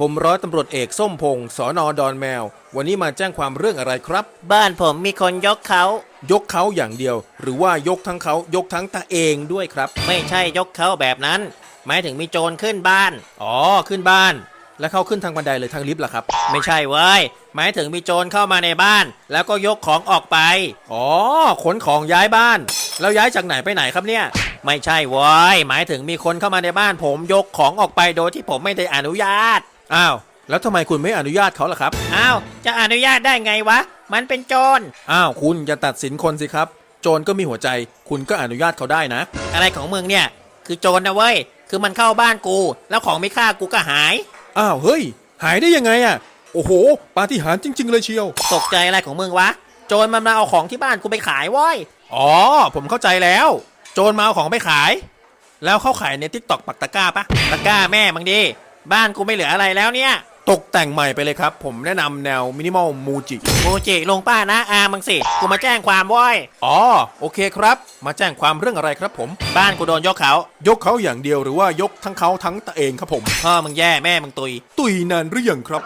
ผมร้อยตำรวจเอกส้มพงศ์สอนอดอนแมว วันนี้มาแจ้งความเรื่องอะไรครับ บ้านผมมีคนยกเขา ยกเขาอย่างเดียว หรือว่ายกทั้งเขายกทั้งตาเองด้วยครับ ไม่ใช่ยกเขาแบบนั้น หมายถึงมีโจรขึ้นบ้าน อ๋อขึ้นบ้าน แล้วเขาขึ้นทางบันไดเลยทางลิฟต์ล่ะครับ ไม่ใช่เว้ยหมายถึงมีโจรเข้ามาในบ้าน แล้วก็ยกของออกไป อ๋อขนของย้ายบ้านแล้วย้ายจากไหนไปไหนครับเนี่ย ไม่ใช่เว้ยหมายถึงมีคนเข้ามาในบ้านผมยกของออกไปโดยที่ผมไม่ได้อนุญาต อ้าว แล้วทำไมคุณไม่อนุญาตเขาล่ะครับ อ้าว จะอนุญาตได้ไงวะ มันเป็นโจร อ้าวคุณอย่าตัดสินคนสิครับ โจรก็มีหัวใจ คุณก็อนุญาตเขาได้นะ อะไรของมึงเนี่ย คือโจรนะเว้ย คือมันเข้าบ้านกู แล้วของมีค่ากูก็หาย อ้าวเฮ้ย หายได้ยังไงอะโอ้โห ปาฏิหาริย์จริง ๆ เลยเชียว ตกใจอะไรของมึงวะ โจรมันมาเอาของที่บ้านกูไปขายเว้ย อ๋อ ผมเข้าใจแล้ว โจรมาเอาของไปขาย แล้วเขาขายในทิกตอกปักตะกร้าปะตะกร้าแม่มึงดิ บ้านกูไม่เหลืออะไรแล้วเนี่ยตกแต่งใหม่ไปเลยครับ ผมแนะนำแนวมินิมอลมูจิ โมจิลงป้านะอามึงสิ กูมาแจ้งความเว้ยอ๋อ โอเคครับ มาแจ้งความเรื่องอะไรครับผม บ้านกูโดนยกเขา ยกเขาอย่างเดียวหรือว่ายกทั้งเขาทั้งตะเองครับผม พ่อมึงแย่แม่มึงตุย ตุยนานหรือยังครับ